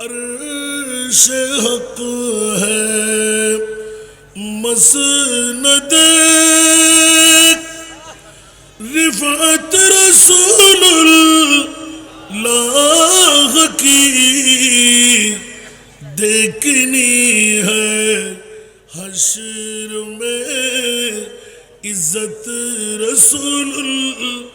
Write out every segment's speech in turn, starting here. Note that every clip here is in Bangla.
عرش حق ہے۔ مسند رفعت رسول اللہ کی دیکھنی ہے۔ حشر میں عزت رسول اللہ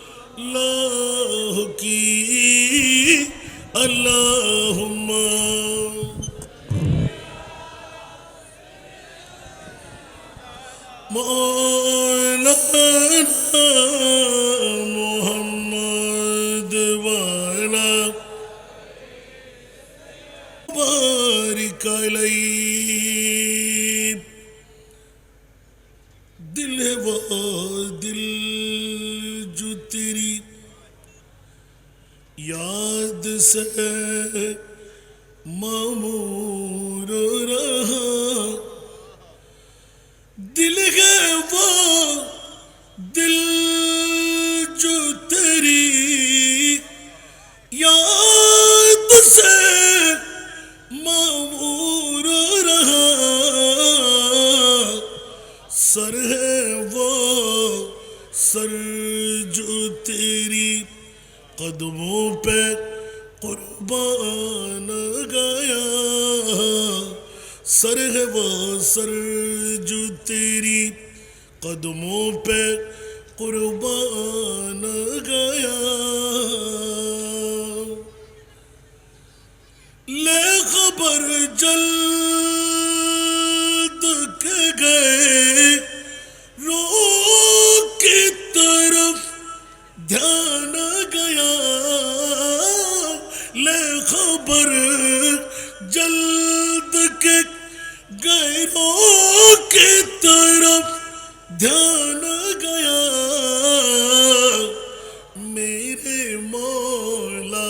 سر ہے وہ، سر جو تیری قدموں پہ قربان گیا۔ سر ہے وہ، سر جو تیری قدموں پہ قربان گیا۔ لے خبر جل ले खबर जल्द के गैरों की तरफ ध्यान गया मेरे मौला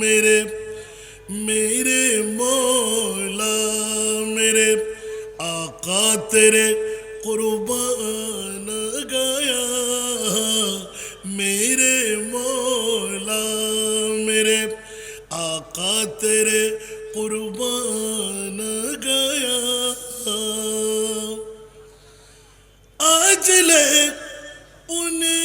मेरे मेरे मौला मेरे आका तेरे ó.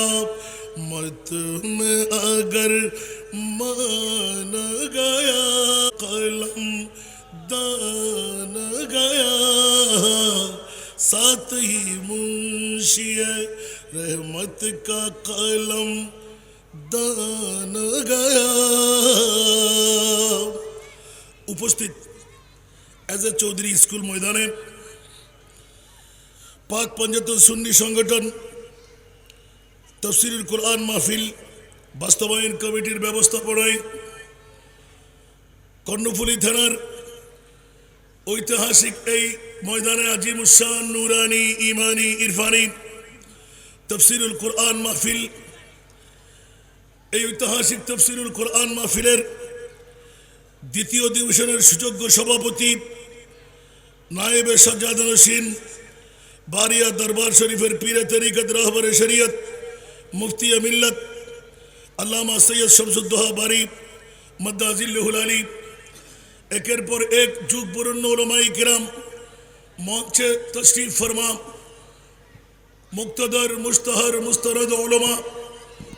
कयामत में अगर मान गया कलम दान गया साथ ही मुंशी रहमत का कलम दान गया উপস্থিত এজ এ চৌধুরী স্কুল ময়দানে পাক পঞ্জাতন সুন্নি সংগঠন তফসিরুল কোরআন মাহফিল, বাস্তবায়ন কমিটির ব্যবস্থাপনায় কর্ণফুলী থানার ঐতিহাসিক এই ময়দানে আজিম উসান নুরানি ইমানি ইরফানি তফসিরুল কোরআন মাহফিল, এই ঐতিহাসিক তফসিরুল কোরআন মাহফিলের দ্বিতীয় অধিবেশনের সুযোগ্য সভাপতি নায়েবে সজ্জাদ হোসেন, বারিয়া দরবার শরীফের পীরে তরিকত রহবরে শরীয়ত মুফতি মিল্লত, আল্লামা সৈয়দ শামসুদ্দোহা বারি মদ্দাজিল্লুহুল আলী। একের পর এক যুগ পুরন্য ওলমাই কিরাম মঞ্চে তশরিফ ফরমা, মুক্তদর মুস্তাহর মুস্তরদ ওলমা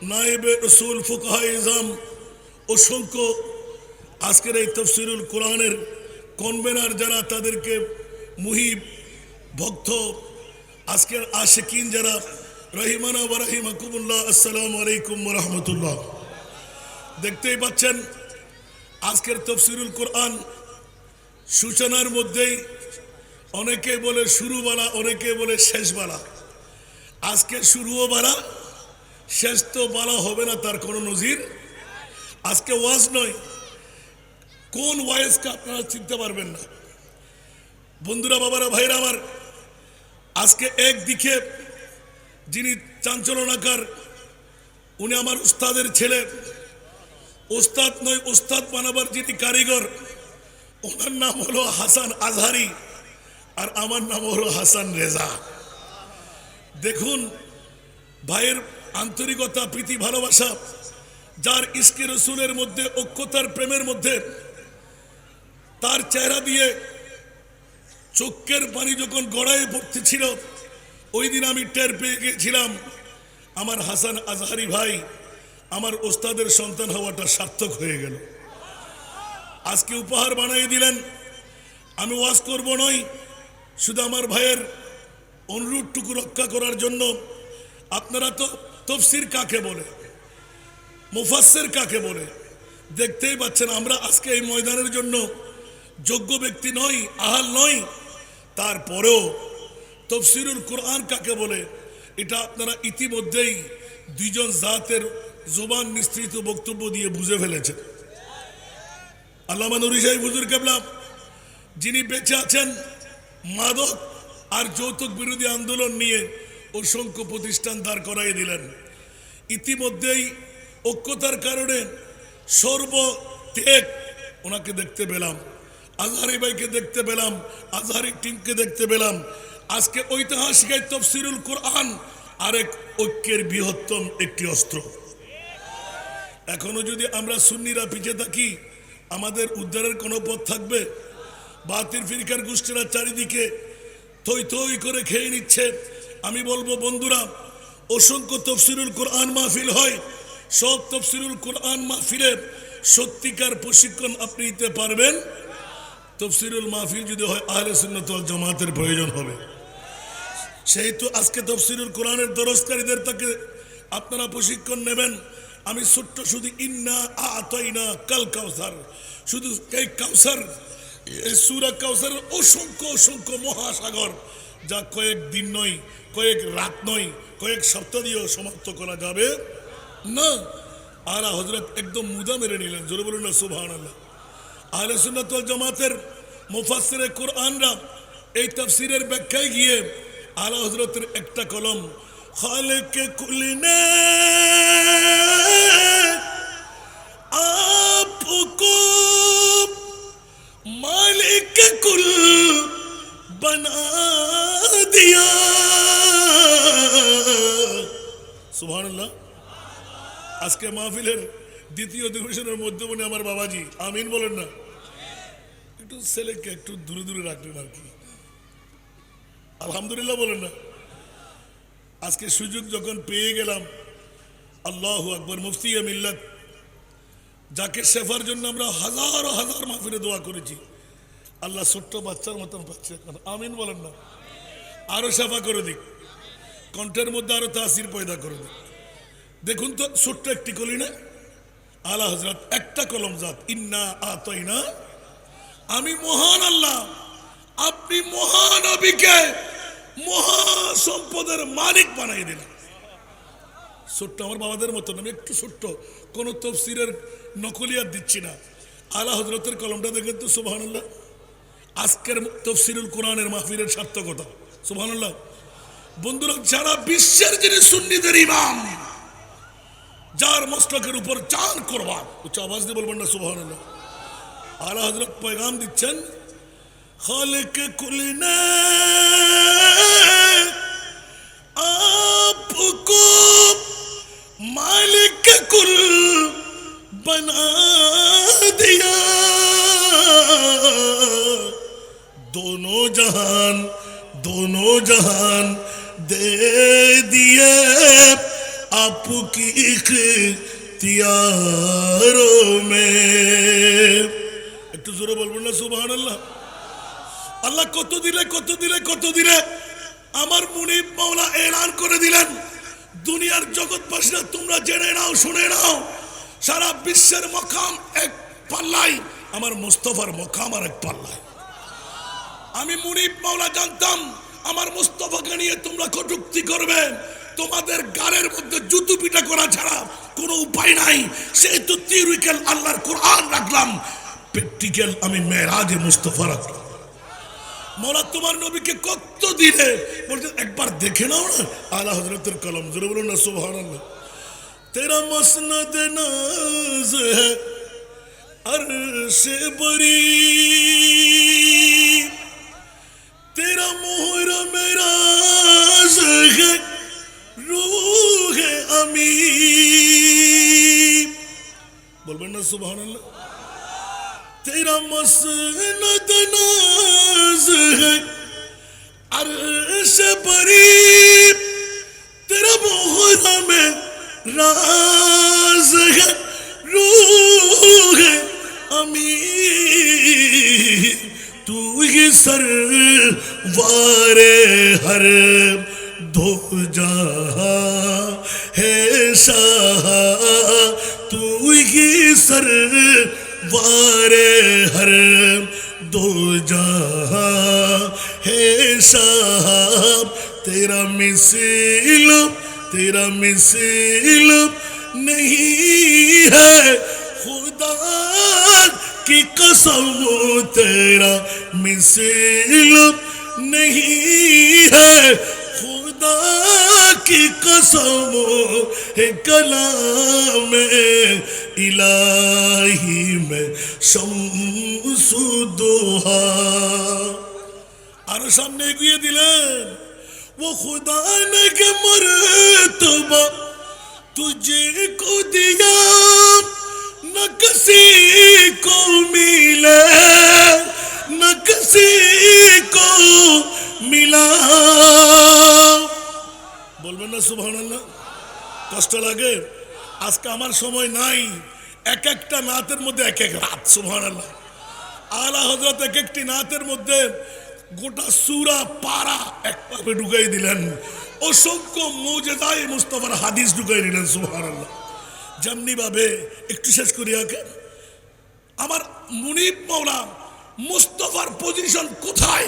নায়েবে রসুল ফুকাহা ইজাম অসংখ্য আজকের এই তফসিরুল কোরআনের কনভেনার যারা তাদেরকে মুহিব, ভক্ত, আজকের আশেকিন যারা রহিমানা ওয়া রাহিমাকুমুল্লাহ। আসসালামু আলাইকুম রাহমাতুল্লাহ। দেখতেই পাচ্ছেন, আজকের তফসিরুল কোরআন সূচনার মধ্যেই অনেকে বলে শুরুবালা, অনেকে বলে শেষবালা। আজকে শুরুও বাড়া শেষ তো বালা হবে না, তার কোনো নজির। আজকে ওয়াজ নয়। কোন ওয়াইজকে আপনারা চিনতে পারবেন না। বন্ধুরা, বাবারা, ভাইরা আমার, আজকে একদিকে যিনি চাঞ্চলনাকার উনি আমার উস্তাদের ছেলে। ওস্তাদ নয় ওস্তাদ বানাবার যিনি কারিগর, ওনার নাম হলো হাসান আজহারি আর আমার নাম হলো হাসান রেজা। দেখুন, ভাইয়ের আন্তরিকতা, প্রীতি, ভালোবাসা, যার ইস্কে রসুলের মধ্যে অক্ষতার প্রেমের মধ্যে, তার চেহারা দিয়ে চোখের পানি যখন গড়ায় ভর্তি ছিল ওই দিন আমি টের পেয়ে গিয়েছিলাম আমার হাসান আজহারি ভাই আমার ওস্তাদের সন্তান হওয়াটা সার্থক হয়ে গেল। আজকে উপহার বানিয়ে দিলেন, আমি ওয়াজ করব নয়, শুধু আমার ভাইয়ের অনুরোধটুকু রক্ষা করার জন্য। আপনারা তো তফসির কাকে বলে মুফাসের কাকে বলে, দেখতেই পাচ্ছেন আমরা আজকে এই ময়দানের জন্য যোগ্য ব্যক্তি নই, আহাল নই, তারপরেও তফসিরুল কোরআন কাকে বলে? এটা আপনারা ইতিমধ্যেই দুইজন জাতের জোবান মিশ্রিত বক্তব্য দিয়ে বুঝে ফেলেছেন। আল্লামা নুরি সাহেব, হুজুর কেবলা, যিনি বেঁচে আছেন, মাদক আর যৌতুক বিরোধী আন্দোলন নিয়ে অসংখ্য প্রতিষ্ঠান দাঁড় করাই দিলেন। ইতিমধ্যেই ঐক্যতার কারণে সর্বত্যাগ ওনাকে দেখতে পেলাম। আজহারি ভাইকে দেখতে পেলাম, আজহারি টিমকে দেখতে পেলাম। আজকে ঐতিহাসিক তফসিরুল কোরআন আরেক ঐক্যের বৃহত্তম একটি অস্ত্র। এখনও যদি আমরা সুন্নিরা পিছিয়ে থাকি, আমাদের উদ্ধারের কোনো পথ থাকবে? বাতির ফিরকার গোষ্ঠীরা চারিদিকে থই থই করে খেয়ে নিচ্ছে। আমি বলব, বন্ধুরা, অসংখ্য তফসিরুল কোরআন মাহফিল হয়। সব তফসিরুল কোরআন মাহফিলে সত্যিকার প্রশিক্ষণ আপনি নিতে পারবেন। তফসিরুল মাহফিল যদি হয়, আহলে সুন্নত জামাতের প্রয়োজন হবে। সেহেতু আজকে তফসিরুল কোরআনের দরজকারীদের তাকে আপনারা প্রশিক্ষণ নেবেন। আমি ছোট্ট শুধু ইন্না আতাইনা কাল কাউসার। শুধু এই কাউসার, এই সুরা কাউসারের অসংখ্য অসংখ্য মহাসাগর যা কয়েক দিন নয়, কয়েক রাত নয়, কয়েক সপ্তাহ দিয়েও সমাপ্ত করা যাবে না। আলা হজরত একদম মুদা মেরে নিলেন, জোরে বলুন না সুবহান আল্লাহ আহলে সুন্নাত ওয়াল জামাতের মুফাসসিরে কোরআনরা এই তাফসীরের ব্যাখ্যায় গিয়ে আলা হজরতের একটা কলম, খালেকে কুলিনে, আপকো মালিক কুল বানা দিয়া। সুবহানাল্লাহ। আজকে মাহফিলের দ্বিতীয় অধিবেশনের মধ্যে মনে আমার বাবাজি, আমিন বলেন না। একটু ছেলেকে একটু দূরে দূরে রাখলেন আর কি। আলহামদুলিল্লাহ বলেন না। আজকে সুযোগ যখন পেয়ে গেলাম, আল্লাহ আকবর, মুফতি মিল্লাত, যাকে শেফার জন্য আমরা হাজার হাজার মাহফিলে দোয়া করেছি, আল্লাহ ছোট্ট বাচ্চার মতন পাচ্ছে আমিন বলেন না। আরও শেফা করে দিক। কণ্ঠের মধ্যে আরও তাসির পয়দা করে দিক। দেখুন তো, ছোট্ট একটি কলি না? আলা হজরত একটা কলম জাত। ইন্না আতইনা। আমি মহান আল্লাহ। আপনি মহান মহা সম্পদের মালিক বানাই দিলেন ছোট্ট আমার বাবাদের মতন, আমি একটু ছোট্ট, কোন তফসিরের নকলিয়াত দিচ্ছি না। আলা হজরতের কলমটা দেখেন তো, সুবহানাল্লাহ। আজকের তফসিরুল কোরআনের মাহফিলের সার্থকতা, সুবহানাল্লাহ। বন্ধুরা, যারা বিশ্বের যিনি সুন্নিদের ইমাম, যার মস্তকের উপর চান করবা উচ্চ আওয়াজ দিয়ে বলবেন না সুবহান আলা হজরত পয়গাম দিচ্ছেন خالق كل ناس কত দিলে কত দিলে কত দিলে? আমার মুনিব মাওলা এলান করে দিলেন। দুনিয়ার জগৎবাসীরা, তোমরা জেনে নাও, শুনে নাও। সারা বিশ্বের মকাম এক পাল্লাই আমার মুস্তফার মকাম আর এক পাল্লায়। আমি মুনিব মাওলা জানতাম, আমার মুস্তফাকে নিয়ে তোমরা কটুক্তি করবে। তোমাদের গালের মধ্যে জুতু পিটা করা ছাড়া কোনো উপায় নাই। সেহেতু তিরুইকেল আল্লাহর কোরআন রাখলাম। প্র্যাকটিক্যাল আমি মেরাজে মুস্তফা রাখলাম। মৌলা তোমার নবীকে কত দিলে বলছে একবার দেখে নাও না আলা হজরতের কলম জোরে বলুন না সুবহান তেরা মসনদ নাজ है अर्श बरी तेरा मोहर मेरा है रूह अमी বলবেন না সুবহানাল্লাহ तेरा تیرا مسند ناز ہے عرش بری تیرا بہرا میں راز ہے روح ہے امیر تو یہ سروار ہر دو جہاں ہے شاہ تو یہ سر پارے ہر دو جہاں ہے صاحب، تیرا مثل تیرا مثل نہیں ہے۔ خدا کی قسم، تیرا مثل نہیں ہے۔ خدا کی قسم کلام میں ইলাহি মে শমসুদোহা আর সামনে এগিয়ে দিলেন। ও খুদা নে কে মরতবা, তুঝে কো দিয়া না কিসি কো মিলে, না কিসি কো মিলা। বলবেন না সুবহানাল্লাহ, কষ্ট লাগে। আজকে আমার সময় নাই। এক একটা নাতের মধ্যে এক এক রাত, সুবহানাল্লাহ। আলা হজরত এক একটি নাতের মধ্যে গোটা সুরা পারা একভাবে ঢুকাই দিলেন। অসংখ্য মৌজেদায় মুস্তফার হাদিস ঢুকাই দিলেন, সুবহানাল্লাহ। যেমনি ভাবে একটু শেষ করি আগে। আমার মুনিব মাওলা মুস্তফার পজিশন কোথায়?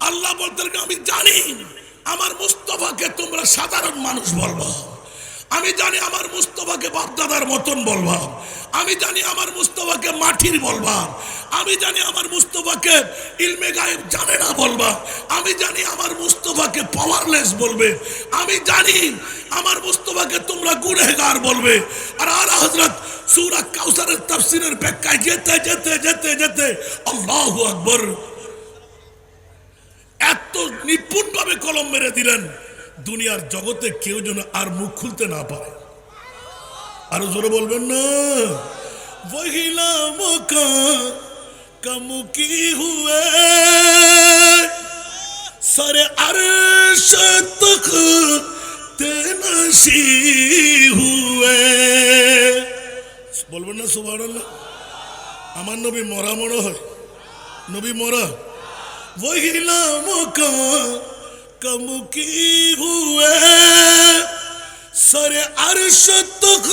আল্লাহ বলতেন, আমি জানি, আমার মুস্তফাকে তোমরা সাধারণ মানুষ বলবা। আমি জানি আমার মুস্তফাকে বাপদাদার মতন বলবা আমি জানি আমার মুস্তফাকে মাটির বলবা আমি জানি আমার মুস্তফাকে ইলমে গায়েব জানে না বলবা আমি জানি আমার মুস্তফাকে পাওয়ারলেস বলবে। আমি জানি আমার মুস্তফাকে তোমরা গুনেগার বলবে। আর আলা হজরত সূরা কাউসারের তাফসীরের ব্যাখ্যায় যেতে যেতে যেতে যেতে আল্লাহু আকবর। এত নিপুণভাবে কলম মেরে দিলেন। দুনিয়ার জগতে কেউ যেন আর মুখ খুলতে না পারে। আরও জোরে বলবেন না? বহিলা মোকা কমুকি হুয়ে। সরে আর তক হুয়ে। বলবেন না, সুবহানাল্লাহ? আমার নবী মরা মনে হয়। নবী মরা। বহিলা کم کی ہوئے۔ سر عرش تک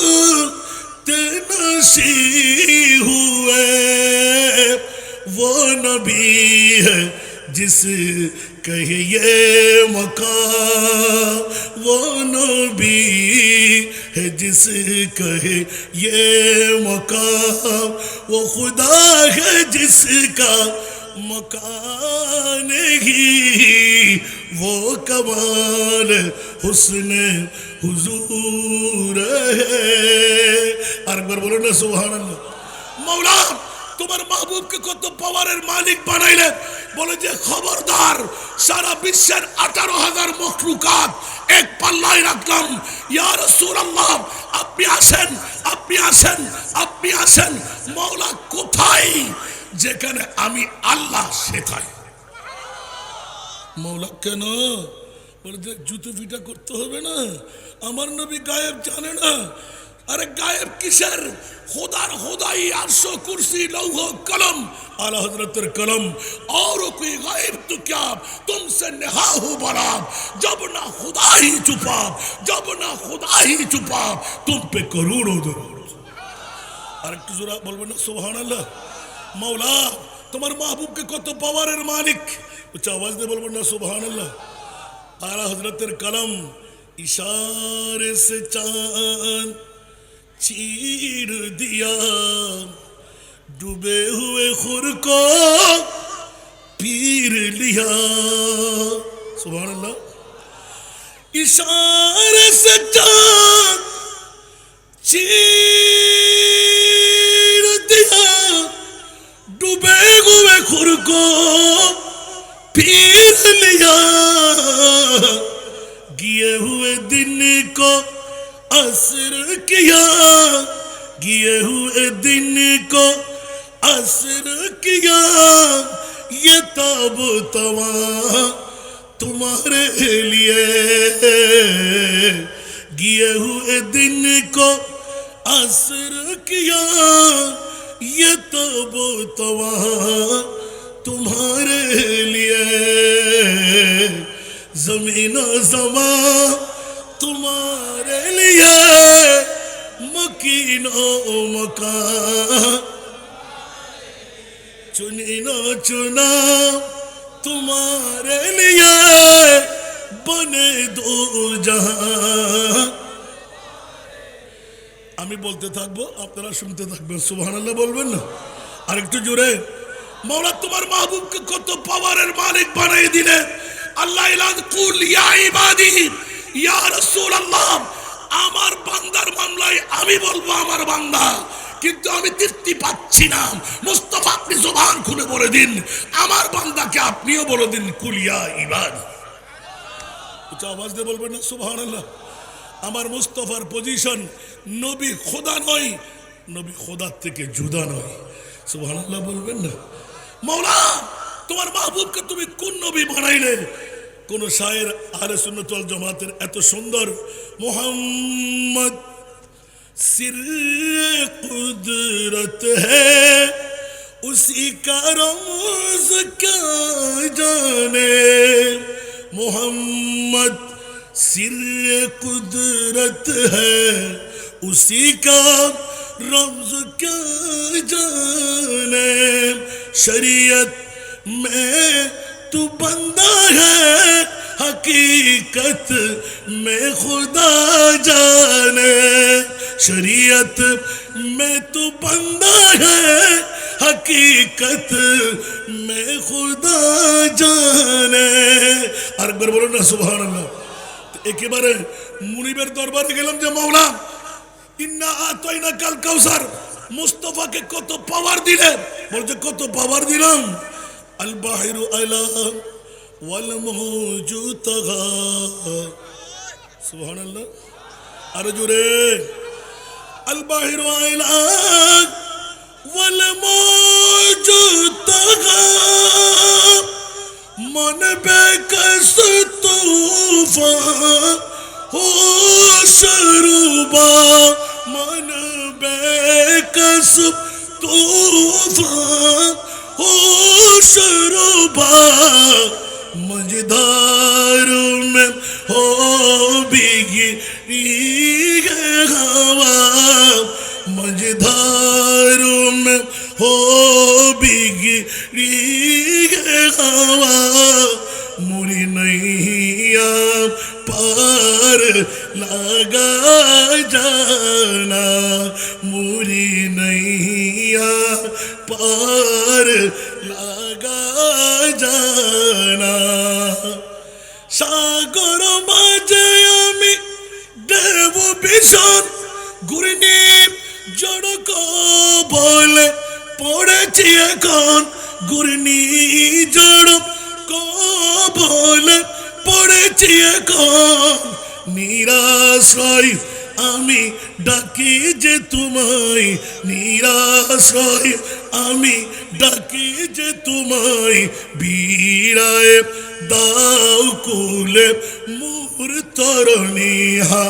تنسی ہوئے۔ وہ نبی ہے جس کہیے مکان وہ نبی ہے جس کہے یہ مکان وہ خدا ہے جس کا مکان ہی وہ کمال حسن حضور ہے আর একবার বলো না সুহান মৌলা তোমার মাহবুবকে কত পাওয়ারের মালিক বানাইলেন বলে যে খবরদার সারা বিশ্বের আঠারো হাজার মখলুকাত এক পাল্লায় রাখলাম ইয়ার সুরাল্লাহ আপনি আসেন আপনি আসেন আপনি আসেন মৌলা কোথায় যেখানে আমি আল্লাহ সেখাই মৌলা কেন বলে যে জুতো ফিটা করতে হবে না আমার নবী গায়েব জানে না अरे गायब किसर खुदार खुदाई आरशो कुर्सी लौह कलम आला हजरत कलम और कोई गायब तो क्या तुमसे नेहा हो बड़ा जब ना खुदा ही छुपा जब ना खुदा ही छुपा तुम पे करोड़ों दरूद আর একটু জোরা বলবেন না সোহান আল্লাহ মৌলা তোমার মাহবুবকে কত পাওয়ারের মালিক। উচ্চ আওয়াজ দিয়ে বলব না সুবহান আলা হজরতের কলম, ইশারে সে চান চির দিয়া ডুবে হুয়ে খুর পীর লিয়া। সুবাহ আল্লাহ ইশারে সে চান চির دن کو اثر کیا، یہ تاب تمام تمہارے لیے۔ گیے ہوئے دن کو اثر کیا، یہ تاب تمام تمہارے لیے۔ زمین زمان تمہارے لیے۔ সংকীর্ণ মকা। চুনিন চুনা তোমার লিয়ে বনে দো আমি বলতে থাকব, আপনারা শুনতে থাকবেন, সুবহানাল্লাহ বলবেন না? আরেকটু জোরে, মাওলা তোমার মাহবুবকে কত পাওয়ারের মালিক বানাই দিলে। আল্লাহ ইলাদ কুল ইয়া ইবাদি, ইয়া রাসূলুল্লাহ আমার বান্দার মামলায় আমি বলব আমার বান্দা, কিন্তু আমি তৃপ্তি পাচ্ছি না। মুস্তফা, আপনি জবান খুলে বলে দিন। আমার বান্দাকে আপনিও বলে দিন, কুলিয়া ইবাদি। উচ্চ আওয়াজ দিয়ে বলবেন না, সুবহানাল্লাহ। আমার মুস্তফার পজিশন নবী খোদা নয়, নবী খোদার থেকে জুদা নয়। সুবহানাল্লাহ বলবেন না। মৌলা তোমার মাহবুবকে তুমি কোন নবী বানাইলে? কোন শায়ের আহলে সুন্নাত ওয়াল জামাতের এত সুন্দর মোহাম্মদ सिर कुदरत है उसी का रमज क्या जाने मोहम्मद सिर कुदरत है उसी का रमज क्या जाने शरीयत में تو بندہ ہے حقیقت میں خدا جانے شریعت میں تو بندہ ہے حقیقت میں خدا جانے اربر بولو نا، سبحان اللہ۔ ایک بار منی بیر دور بار گیلم যে مولا ইন্না আতাইনা مصطفیٰ کے মুস্তাফাকে پاور دیلے দিলেন বলতে কত پاور دیلے البحر ألا والموج تغى سبحان الله أرجوري البحر ألا والموج تغى من بكس طوفان هو سربا من بكس طوفان ہو شروبا مجدار میں ہو দেব ভীষণ। ঘুরিনি জড়ক বলে পড়েছি এখন। ঘুরিনি জড় বলে পড়েছি এখন। নিরাশ্রয় আমি ডাকি যে তোমায়। নিরাশ্রয় আমি ডাকি যে তোমায়। বীরায় দাও কুলে মোর তরণী হা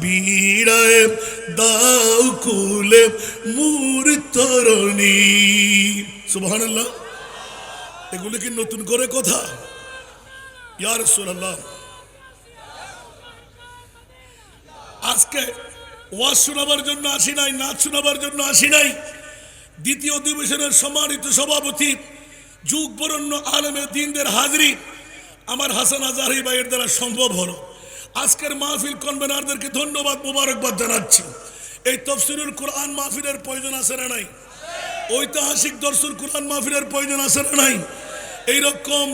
বীরায় দাও কুলে মোর তরণী। সুবহানাল্লাহ। এগুলো কি নতুন করে কথা? ইয়া রাসূলুল্লাহ। আজকে ওয়াজ শোনাবার জন্য আসি নাই, নাচ শোনাবার জন্য আসি নাই। দ্বিতীয় অধিবেশনের সম্মানিত সভাপতি যুগ বরণ্য আলমে দিনদের হাজরি। আমার হাসান আজারি ভাইয়ের দ্বারা সম্ভব হলো। আজকের মাহফিল কনভেনারদেরকে ধন্যবাদ মোবারকবাদ জানাচ্ছি। এই তফসিরুল কোরআন মাহফিলের প্রয়োজন আছে না নাই? ঐতিহাসিক দর্শন কোরআন মাহফিলের প্রয়োজন আছে না নাই? এইরকম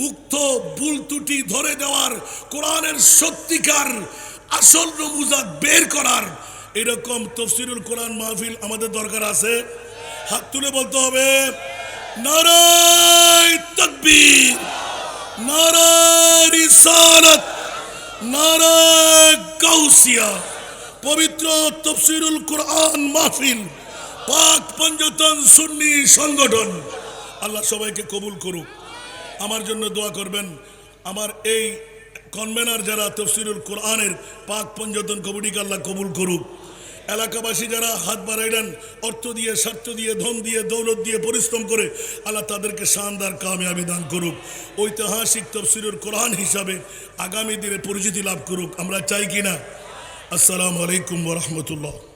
মুক্ত ভুল ত্রুটি ধরে দেওয়ার, কোরআনের সত্যিকার আসল নমুজা বের করার এরকম তফসিরুল কোরআন মাহফিল আমাদের দরকার আছে। হাত তুলে বলতে হবে, নারায় তকবীর। পবিত্র তফসিরুল পাক সুন্নি সংগঠন। আল্লাহ সবাইকে কবুল করুক। আমার জন্য দোয়া করবেন। আমার এই কনভেনার যারা তফসিরুল কোরআনের পাক পঞ্জতন কমিটিকে আল্লাহ কবুল করুক। এলাকাবাসী যারা হাত বাড়াইলেন অর্থ দিয়ে, স্বার্থ দিয়ে, ধন দিয়ে, দৌলত দিয়ে পরিশ্রম করে, আল্লাহ তাদেরকে শানদার কামিয়াবি দান করুক। ঐতিহাসিক তফসিরুল কোরআন হিসাবে আগামী দিনে পরিচিতি লাভ করুক। আমরা চাই কিনা আসসালামু আলাইকুম রহমতুল্লাহ।